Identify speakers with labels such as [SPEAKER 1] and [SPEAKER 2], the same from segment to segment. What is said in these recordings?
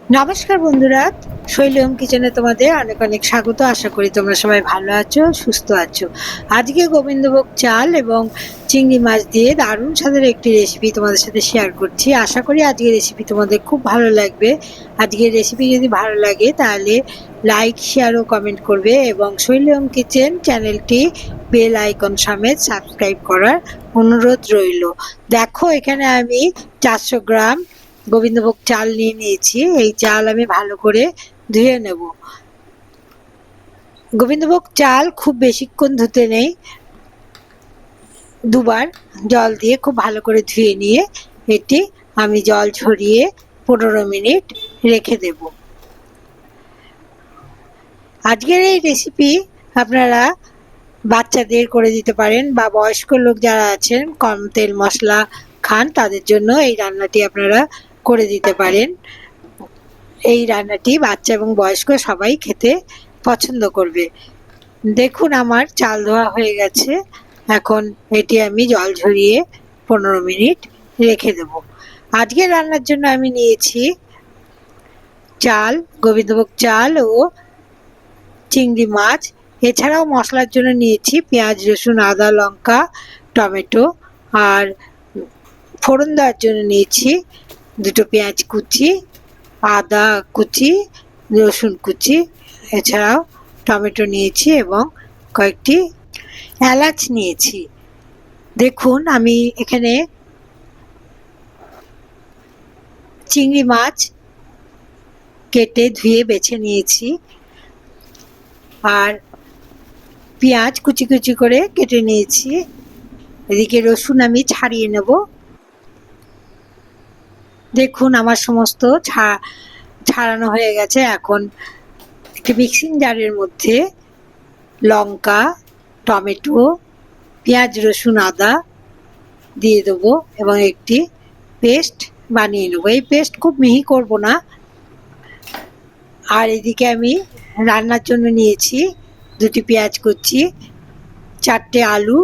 [SPEAKER 1] নমস্কার বন্ধুরা শৈলম কিচেনে তোমাদের অনেক অনেক স্বাগত। আশা করি তোমরা সবাই ভালো আছো, সুস্থ আছো। আজকে গোবিন্দভোগ চাল এবং চিংড়ি মাছ দিয়ে দারুণ স্বাদের একটি রেসিপি তোমাদের সাথে শেয়ার করছি। আশা করি আজকের রেসিপি তোমাদের খুব ভালো লাগবে। আজকের রেসিপি যদি ভালো লাগে, তাহলে লাইক শেয়ার ও কমেন্ট করবে এবং শৈলম কিচেন চ্যানেলটি বেল আইকন সমেত সাবস্ক্রাইব করার অনুরোধ রইল। দেখো, এখানে আমি চারশো গ্রাম গোবিন্দভোগ চাল নিয়ে নিয়েছি। এই চাল আমি ভালো করে ধুয়ে নেব। গোবিন্দভোগ চাল খুব বেশিক্ষণ ধুতে নেই। দুবার জল দিয়ে খুব ভালো করে ধুয়ে নিয়ে এটি আমি জল ঝরিয়ে পনেরো মিনিট রেখে দেব। আজকের এই রেসিপি আপনারা বাচ্চাদের করে দিতে পারেন বা বয়স্ক লোক যারা আছেন, কম তেল মশলা খান, তাদের জন্য এই রান্নাটি আপনারা করে দিতে পারেন। এই রান্নাটি বাচ্চা এবং বয়স্ক সবাই খেতে পছন্দ করবে। দেখুন আমার চাল ধোয়া হয়ে গেছে। এখন এটি আমি জল ঝরিয়ে পনেরো মিনিট রেখে দেব। আজকে রান্নার জন্য আমি নিয়েছি চাল, গোবিন্দভোগ চাল ও চিংড়ি মাছ। এছাড়াও মশলার জন্য নিয়েছি পেঁয়াজ, রসুন, আদা, লঙ্কা, টমেটো। আর ফোড়ন দেওয়ার জন্য নিয়েছি দুটো পেঁয়াজ কুচি, আদা কুচি, রসুন কুচি, এছাড়াও টমেটো নিয়েছি এবং কয়েকটি এলাচ নিয়েছি। দেখুন, আমি এখানে চিংড়ি মাছ কেটে ধুয়ে বেছে নিয়েছি আর পেঁয়াজ কুচি কুচি করে কেটে নিয়েছি। এদিকে রসুন আমি ছাড়িয়ে নেব। দেখুন, আমার সমস্ত ছাড়ানো হয়ে গেছে। এখন একটি মিক্সিং জারের মধ্যে লঙ্কা, টমেটো, পেঁয়াজ, রসুন, আদা দিয়ে দেবো এবং একটি পেস্ট বানিয়ে নেব। এই পেস্ট খুব মিহি করব না। আর এদিকে আমি রান্নার জন্য নিয়েছি দুটি পেঁয়াজ কুচি, চারটে আলু,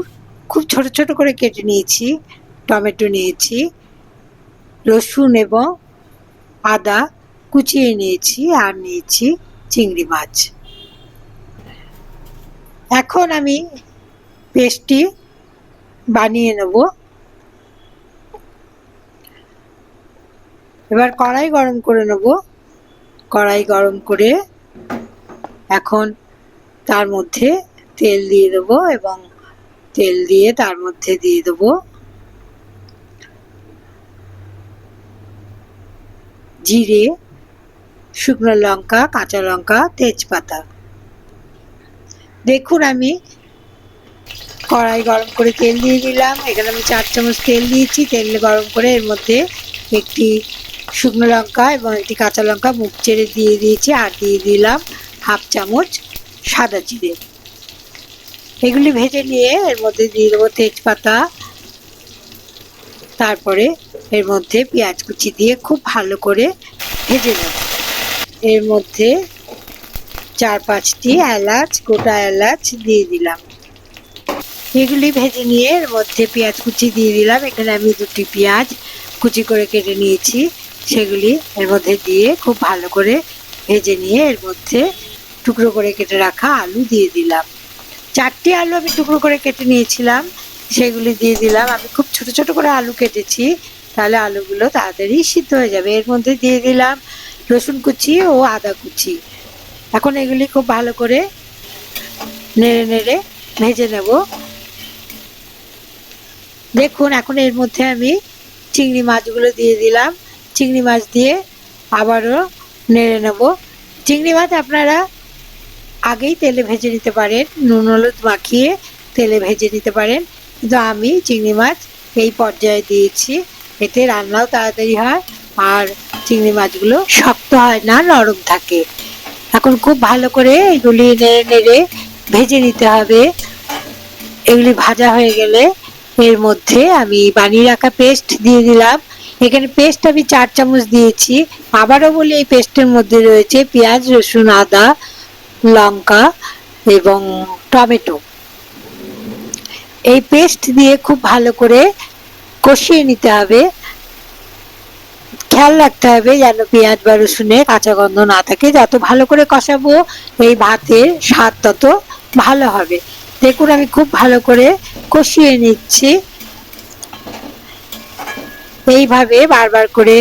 [SPEAKER 1] খুব ছোট ছোট করে কেটে নিয়েছি, টমেটো নিয়েছি রসুন এবং আদা কুচিয়ে নিয়েছি আর নিয়েছি চিংড়ি মাছ। এখন আমি পেস্টটি বানিয়ে নেব। এবার কড়াই গরম করে নেব। কড়াই গরম করে এখন তার মধ্যে তেল দিয়ে দেবো এবং তেল দিয়ে তার মধ্যে দিয়ে দেবো জিরে, শুকনো লঙ্কা, কাঁচা লঙ্কা, তেজপাতা। দেখুন আমি কড়াই গরম করে তেল দিয়ে দিলাম। এখানে আমি চার চামচ তেল দিয়েছি। তেল গরম করে এর মধ্যে একটি শুকনো লঙ্কা এবং একটি কাঁচা লঙ্কা মুখ চেড়ে দিয়ে দিয়েছি আর দিয়ে দিলাম হাফ চামচ সাদা জিরে। এগুলি ভেজে নিয়ে এর মধ্যে দিয়ে দেবো তেজপাতা তারপরে এর মধ্যে পেঁয়াজ কুচি দিয়ে খুব ভালো করে ভেজে নেব। এর মধ্যে চার পাঁচটি এলাচ, গোটা এলাচ দিয়ে দিলাম। এগুলি ভেজে নিয়ে এর মধ্যে পেঁয়াজ কুচি দিয়ে দিলাম। এখানে আমি দুটি পেঁয়াজ কুচি করে কেটে নিয়েছি। সেগুলি এর মধ্যে দিয়ে খুব ভালো করে ভেজে নিয়ে এর মধ্যে টুকরো করে কেটে রাখা আলু দিয়ে দিলাম। চারটি আলু আমি টুকরো করে কেটে নিয়েছিলাম। সেগুলি দিয়ে দিলাম। আমি খুব ছোট ছোট করে আলু কেটেছি, তাহলে আলুগুলো তাড়াতাড়ি সিদ্ধ হয়ে যাবে। এর মধ্যে দিয়ে দিলাম রসুন কুচি ও আদা কুচি। এখন এগুলি খুব ভালো করে নেড়ে নেড়ে ভেজে নেব। দেখুন, এখন এর মধ্যে আমি চিংড়ি মাছগুলো দিয়ে দিলাম। চিংড়ি মাছ দিয়ে আবারও নেড়ে নেব। চিংড়ি মাছ আপনারা আগেই তেলে ভেজে নিতে পারেন, নুন, হলুদ মাখিয়ে তেলে ভেজে নিতে পারেন। কিন্তু আমি চিংড়ি মাছ এই পর্যায়ে দিয়েছি। এতে রান্নাও তাড়াতাড়ি হয় আর চিংড়ি মাছগুলো শক্ত হয় না, নরম থাকে। এখন খুব ভালো করে এগুলি নেড়ে নেড়ে ভেজে নিতে হবে। এগুলি ভাজা হয়ে গেলে এর মধ্যে আমি বানিয়ে রাখা পেস্ট দিয়ে দিলাম। এখানে পেস্ট আমি চার চামচ দিয়েছি। আবারও বলি, এই পেস্টের মধ্যে রয়েছে পেঁয়াজ, রসুন, আদা, লঙ্কা এবং টমেটো। এই পেস্ট দিয়ে খুব ভালো করে কষিয়ে নিতে হবে। খেয়াল রাখতে হবে যেন পেঁয়াজ বা রসুনের কাঁচা গন্ধ না থাকে। যত ভালো করে কষাবো, এই ভাতের স্বাদ তত ভালো হবে। দেখুন, আমি খুব ভালো করে কষিয়ে নিচ্ছি। এইভাবে বারবার করে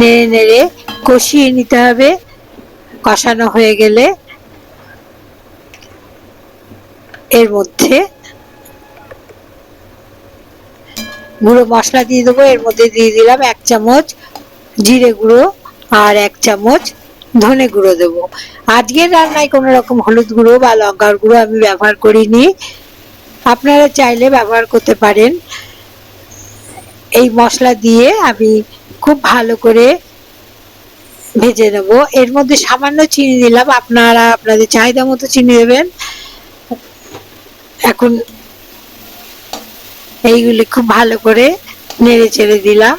[SPEAKER 1] নেড়ে নেড়ে কষিয়ে নিতে হবে। কষানো হয়ে গেলে এর মধ্যে গুঁড়ো মশলা দিয়ে দেবো, এর মধ্যে দিয়ে দিলাম এক চামচ জিরে গুঁড়ো আর এক চামচ ধনে গুঁড়ো দেবো। আজকের রান্নায় কোনো রকম হলুদ গুঁড়ো বা লঙ্কার গুঁড়ো আমি ব্যবহার করিনি। আপনারা চাইলে ব্যবহার করতে পারেন। এই মশলা দিয়ে আমি খুব ভালো করে ভেজে নেব। এর মধ্যে সামান্য চিনি দিলাম। আপনারা আপনাদের চাহিদা মতো চিনি দেবেন। এখন এইগুলি খুব ভালো করে নেড়ে চেড়ে দিলাম।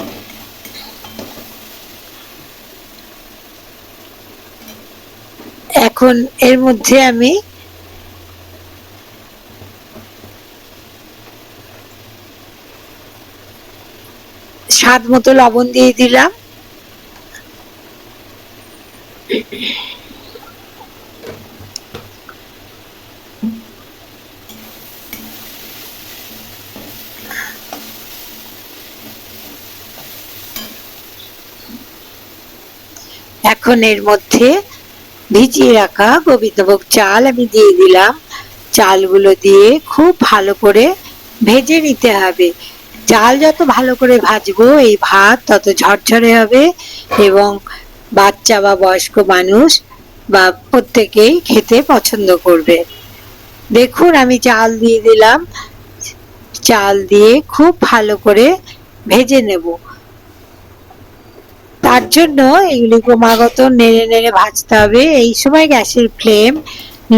[SPEAKER 1] এখন এর মধ্যে আমি স্বাদ মতো লবণ দিয়ে দিলাম। এখন এর মধ্যে ভিজিয়ে রাখা গোবিন্দভোগ চাল আমি দিয়ে দিলাম। চালগুলো দিয়ে খুব ভালো করে ভেজে নিতে হবে। চাল যত ভালো করে ভাজবো, এই ভাত তত ঝরঝরে হবে এবং বাচ্চা বা বয়স্ক মানুষ বা প্রত্যেকেই খেতে পছন্দ করবে। দেখুন, আমি চাল দিয়ে দিলাম। চাল দিয়ে খুব ভালো করে ভেজে নেব। তার জন্য এগুলি ক্রমাগত নেড়ে নেড়ে ভাজতে হবে। এই সময় গ্যাসের ফ্লেম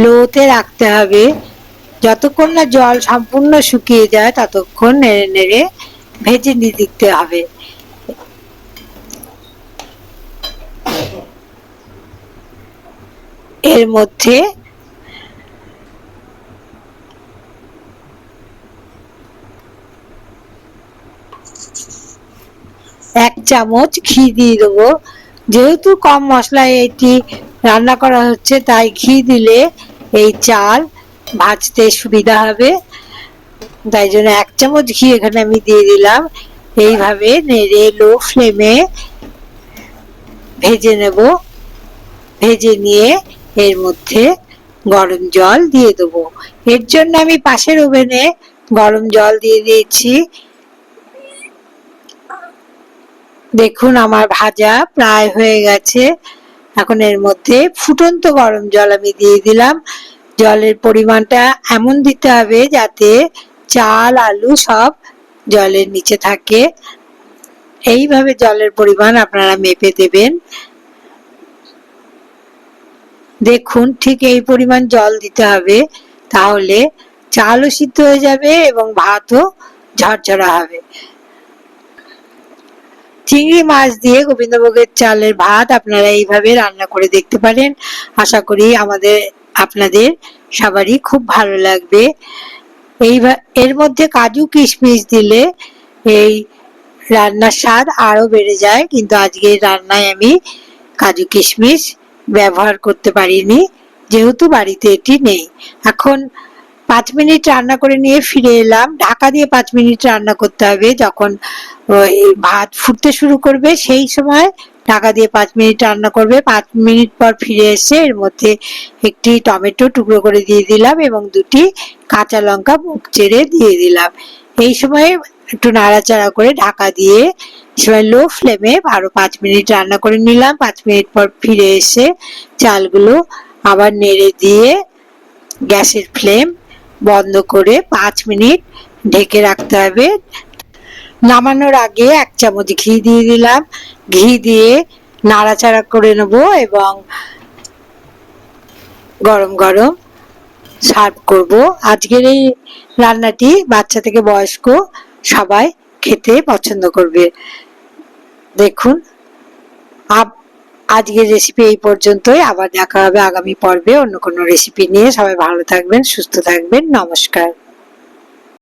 [SPEAKER 1] লোতে রাখতে হবে। যতক্ষণ না জল সম্পূর্ণ শুকিয়ে যায়, ততক্ষণ নেড়ে নেড়ে ভেজে নিয়ে দিতে হবে। এর মধ্যে এক চামচ ঘি দিয়ে দেবো। যেহেতু কম মশলায় এটি রান্না করা হচ্ছে, তাই ঘি দিলে এই চাল ভাজতে সুবিধা হবে। তাই জন্য এক চামচ ঘি এখানে আমি দিয়ে দিলাম। এইভাবে নেড়ে লো ফ্লেমে ভেজে নেব। ভেজে নিয়ে এর মধ্যে গরম জল দিয়ে দেবো। এর জন্য আমি পাশের ওভেনে গরম জল দিয়ে দিয়েছি। দেখুন আমার ভাজা প্রায় হয়ে গেছে। এখন এর মধ্যে ফুটন্ত গরম জল আমি দিয়ে দিলাম। জলের পরিমাণটা এমন দিতে হবে যাতে চাল, আলু সব জলের নিচে থাকে। এইভাবে জলের পরিমাণ আপনারা মেপে দেবেন। দেখুন ঠিক এই পরিমাণ জল দিতে হবে, তাহলে চালও সিদ্ধ হয়ে যাবে এবং ভাতও ঝরঝরা হবে। চিংড়ি মাছ দিয়ে গোবিন্দভোগের চালের ভাত আপনারা এইভাবে রান্না করে দেখতে পারেন। আশা করি আমাদের, আপনাদের সবারই খুব ভালো লাগবে। এই এর মধ্যে কাজু কিশমিশ দিলে এই রান্নার স্বাদ আরও বেড়ে যায়, কিন্তু আজকে রান্নায় আমি কাজু কিশমিশ ব্যবহার করতে পারিনি, যেহেতু বাড়িতে এটি নেই। এখন পাঁচ মিনিট রান্না করে নিয়ে ফিরে এলাম। ঢাকা দিয়ে পাঁচ মিনিট রান্না করতে হবে যখন ভাত ফুটতে শুরু করবে, সেই সময় ঢাকা দিয়ে পাঁচ মিনিট রান্না করবে। পাঁচ মিনিট পর ফিরে এসে এর মধ্যে একটি টমেটো টুকরো করে দিয়ে দিলাম এবং দুটি কাঁচা লঙ্কা মুখ চেড়ে দিয়ে দিলাম। এই সময় একটু নাড়াচাড়া করে ঢাকা দিয়ে সময় লো ফ্লেমে আরও পাঁচ মিনিট রান্না করে নিলাম। পাঁচ মিনিট পর ফিরে এসে চালগুলো আবার নেড়ে দিয়ে গ্যাসের ফ্লেম বন্ধ করে পাঁচ মিনিট ঢেকে রাখতে হবে। নামানোর আগে এক চামচ ঘি দিয়ে দিলাম। ঘি দিয়ে নাড়াচাড়া করে নেব এবং গরম গরম সার্ভ করব। আজকের এই রান্নাটি বাচ্চা থেকে বয়স্ক সবাই খেতে পছন্দ করবে। দেখুন আজকের রেসিপি এই পর্যন্তই। আবার দেখা হবে আগামী পর্বে অন্য কোনো রেসিপি নিয়ে। সবাই ভালো থাকবেন, সুস্থ থাকবেন। নমস্কার।